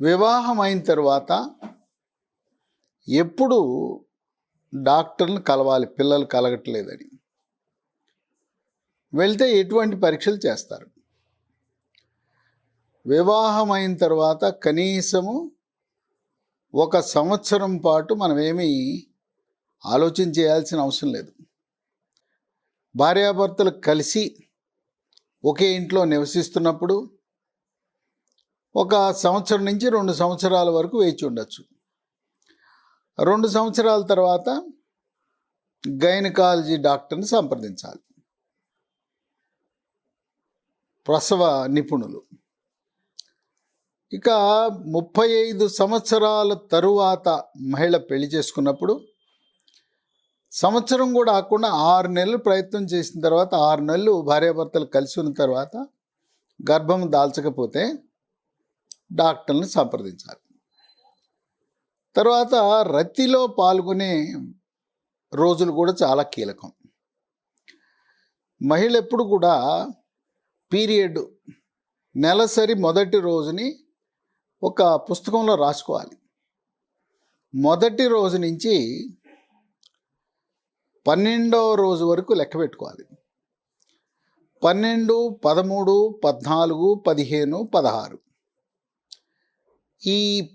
వివాహం అయిన తర్వాత ఎప్పుడు డాక్టర్ని కలవాలి పిల్లలు కలగట్లేదని వెళ్తే ఎటువంటి పరీక్షలు చేస్తారు? వివాహం అయిన తర్వాత కనీసము ఒక సంవత్సరం పాటు మనమేమీ ఆలోచన చేయాల్సిన అవసరం లేదు. భార్యాభర్తలు కలిసి ఒకే ఇంట్లో నివసిస్తున్నప్పుడు ఒక సంవత్సరం నుంచి రెండు సంవత్సరాల వరకు వేచి ఉండొచ్చు. రెండు సంవత్సరాల తర్వాత గైనకాలజీ డాక్టర్ని సంప్రదించాలి. ప్రసవ నిపుణులు. ఇక ముప్పై ఐదు సంవత్సరాల తరువాత మహిళ పెళ్ళి చేసుకున్నప్పుడు సంవత్సరం కూడా కాకుండా ఆరు నెలలు ప్రయత్నం చేసిన తర్వాత ఆరు నెలలు భార్యాభర్తలు కలిసి ఉన్న తర్వాత గర్భం దాల్చకపోతే డాక్టర్ని సంప్రదించాలి. తర్వాత రతిలో పాల్గొనే రోజులు కూడా చాలా కీలకం. మహిళ ఎప్పుడు కూడా పీరియడ్ నెలసరి మొదటి రోజుని ఒక పుస్తకంలో రాసుకోవాలి. మొదటి రోజు నుంచి పన్నెండవ రోజు వరకు లెక్క పెట్టుకోవాలి. పన్నెండు పదమూడు పద్నాలుగు పదిహేను పదహారు. ఈ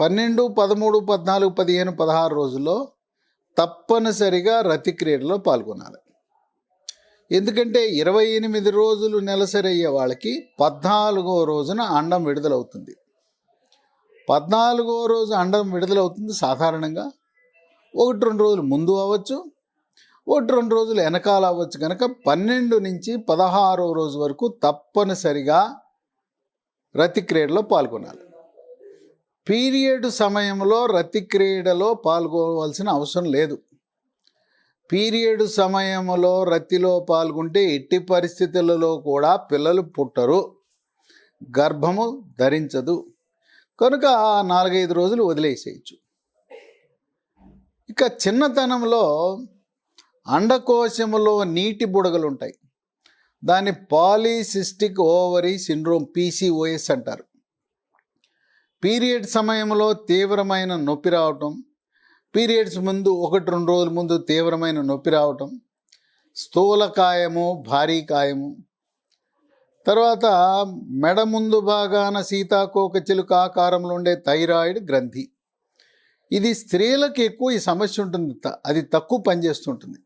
పన్నెండు పదమూడు పద్నాలుగు పదిహేను పదహారు రోజుల్లో తప్పనిసరిగా రతి క్రీడలో పాల్గొనాలి. ఎందుకంటే ఇరవై ఎనిమిది రోజులు నెలసరి అయ్యే వాళ్ళకి పద్నాలుగో రోజున అండం విడుదలవుతుంది. పద్నాలుగో రోజు అండం విడుదలవుతుంది సాధారణంగా. ఒకటి రెండు రోజులు ముందు అవ్వచ్చు. ఒకటి రెండు రోజులు వెనకాల అవ్వచ్చు కనుక పన్నెండు నుంచి పదహారో రోజు వరకు తప్పనిసరిగా రతి క్రీడలో పాల్గొనాలి. పీరియడ్ సమయంలో రతి క్రీడలో అవసరం లేదు. పీరియడ్ సమయంలో రతిలో పాల్గొంటే ఎట్టి పరిస్థితులలో కూడా పిల్లలు పుట్టరు గర్భము ధరించదు. కనుక ఆ నాలుగైదు రోజులు వదిలేసేయచ్చు. ఇక చిన్నతనంలో అండకోశములో నీటి బుడగలు ఉంటాయి దాన్ని పాలీసిస్టిక్ ఓవరీ సిండ్రోమ్ పీసీఓఎస్ అంటారు. పీరియడ్ సమయంలో తీవ్రమైన నొప్పి రావటం పీరియడ్స్ ముందు ఒకటి రెండు రోజుల ముందు తీవ్రమైన నొప్పి రావటం స్థూలకాయము భారీ కాయము. తర్వాత మెడ ముందు భాగాన సీతాకోక చిలుక ఆకారంలో ఉండే థైరాయిడ్ గ్రంథి. ఇది స్త్రీలకు ఎక్కువ ఈ సమస్య ఉంటుంది. త- అది తక్కువ పనిచేస్తుంటుంది.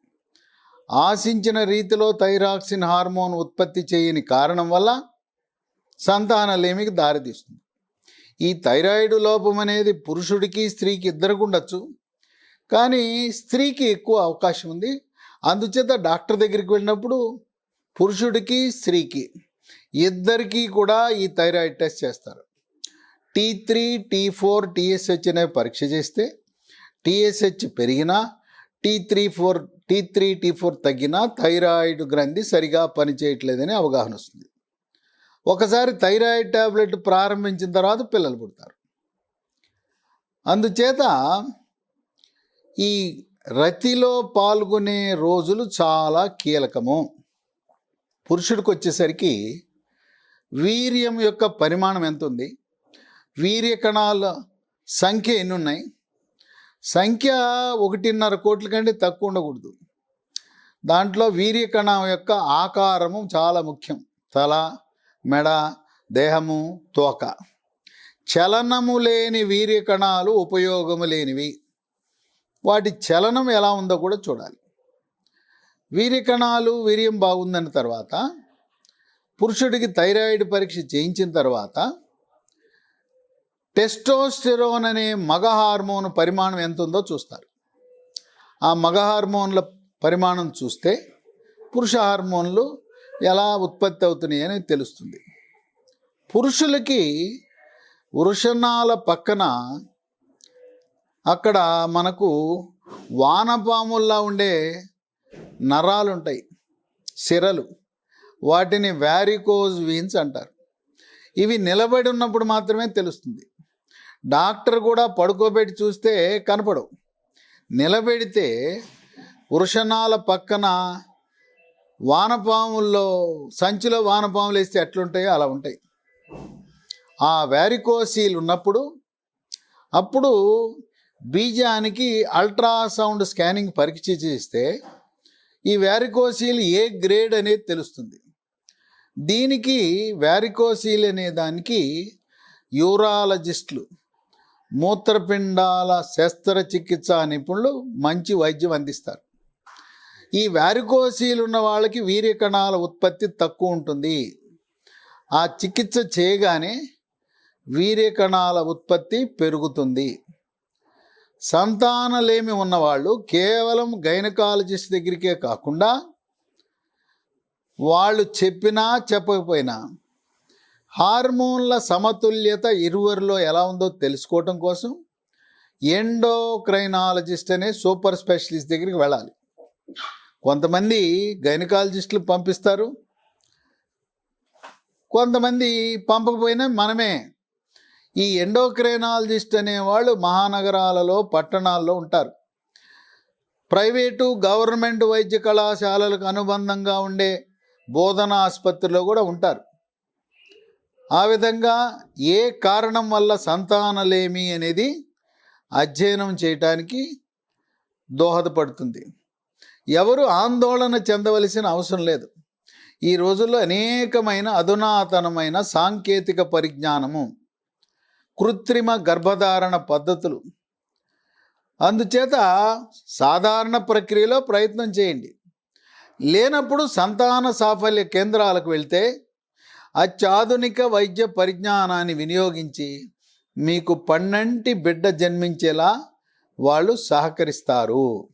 ఆశించిన రీతిలో థైరాక్సిన్ హార్మోన్ ఉత్పత్తి చేయని కారణం వల్ల సంతానలేమికి దారితీస్తుంది. ఈ థైరాయిడ్ లోపం అనేది పురుషుడికి స్త్రీకి ఇద్దరికి ఉండొచ్చు. కానీ స్త్రీకి ఎక్కువ అవకాశం ఉంది. అందుచేత డాక్టర్ దగ్గరికి వెళ్ళినప్పుడు పురుషుడికి స్త్రీకి ఇద్దరికీ కూడా ఈ థైరాయిడ్ టెస్ట్ చేస్తారు. T three T four TSH అనే పరీక్ష చేస్తే టీఎస్హెచ్ పెరిగినా T three four T three T four తగ్గినా థైరాయిడ్ గ్రంథి సరిగా పనిచేయట్లేదని అవగాహన వస్తుంది. ఒకసారి థైరాయిడ్ టాబ్లెట్ ప్రారంభించిన తర్వాత పిల్లలు పుడతారు. అందుచేత ఈ రతిలో పాల్గొనే రోజులు చాలా కీలకము. పురుషుడికి వచ్చేసరికి వీర్యం యొక్క పరిమాణం ఎంత ఉంది వీర్య కణాల సంఖ్య ఎన్ని ఉన్నాయి సంఖ్య ఒకటిన్నర కోట్ల కంటే తక్కువ ఉండకూడదు. దాంట్లో వీర్య కణం యొక్క ఆకారము చాలా ముఖ్యం. తల మెడ దేహము తోక. చలనము లేని వీర్యకణాలు ఉపయోగము లేనివి. వాటి చలనం ఎలా ఉందో కూడా చూడాలి. వీర్యకణాలు వీర్యం బాగుందన్న తర్వాత పురుషుడికి థైరాయిడ్ పరీక్ష చేయించిన తర్వాత టెస్టోస్టెరోన్ అనే మగ హార్మోన్ పరిమాణం ఎంత ఉందో చూస్తారు. ఆ మగ హార్మోన్ల పరిమాణం చూస్తే పురుష హార్మోన్లు ఎలా ఉత్పత్తి అవుతున్నాయి అని తెలుస్తుంది. పురుషులకి వృషణాల పక్కన అక్కడ మనకు వానపాముల్లా ఉండే నరాలు ఉంటాయి సిరలు. వాటిని వ్యారికోజ్ వీన్స్ అంటారు. ఇవి నిలబడి ఉన్నప్పుడు మాత్రమే తెలుస్తుంది. డాక్టర్ కూడా పడుకోబెట్టి చూస్తే కనపడవు. నిలబెడితే వృషణాల పక్కన వానపాముల్లో సంచిలో వానపాములు వేస్తే ఎట్లుంటాయో అలా ఉంటాయి. ఆ వ్యారికోసీలు ఉన్నప్పుడు అప్పుడు బీజానికి అల్ట్రాసౌండ్ స్కానింగ్ పరీక్ష చేస్తే ఈ వ్యారికోసీలు ఏ గ్రేడ్ అనేది తెలుస్తుంది. దీనికి వ్యారికోసీల్ అనే దానికి యూరాలజిస్టులు మూత్రపిండాల శస్త్రచికిత్స నిపుణులు మంచి వైద్యం అందిస్తారు. ఈ వ్యారికోసీల్ ఉన్న వాళ్ళకి వీర్యకణాల ఉత్పత్తి తక్కువ ఉంటుంది. ఆ చికిత్స చేయగానే వీర్యకణాల ఉత్పత్తి పెరుగుతుంది. సంతానలేమి ఉన్నవాళ్ళు కేవలం గైనకాలజిస్ట్ దగ్గరికే కాకుండా వాళ్ళు చెప్పినా చెప్పకపోయినా హార్మోన్ల సమతుల్యత ఇరువురిలో ఎలా ఉందో తెలుసుకోవటం కోసం ఎండోక్రైనాలజిస్ట్ అనే సూపర్ స్పెషలిస్ట్ దగ్గరికి వెళ్ళాలి. కొంతమంది గైనకాలజిస్టులు పంపిస్తారు. కొంతమంది పంపకపోయినా మనమే. ఈ ఎండోక్రైనాలజిస్ట్ అనేవాళ్ళు మహానగరాలలో పట్టణాల్లో ఉంటారు. ప్రైవేటు గవర్నమెంట్ వైద్య కళాశాలలకు అనుబంధంగా ఉండే బోధనా ఆసుపత్రిలో కూడా ఉంటారు. ఆ విధంగా ఏ కారణం వల్ల సంతానలేమి అనేది అధ్యయనం చేయటానికి దోహదపడుతుంది. ఎవరు ఆందోళన చెందవలసిన అవసరం లేదు. ఈ రోజుల్లో అనేకమైన అధునాతనమైన సాంకేతిక పరిజ్ఞానము కృత్రిమ గర్భధారణ పద్ధతులు. అందుచేత సాధారణ ప్రక్రియలో ప్రయత్నం చేయండి. లేనప్పుడు సంతాన సాఫల్య కేంద్రాలకు వెళ్తే అత్యాధునిక వైద్య పరిజ్ఞానాన్ని వినియోగించి మీకు పన్నంటి బిడ్డ జన్మించేలా వాళ్ళు సహకరిస్తారు.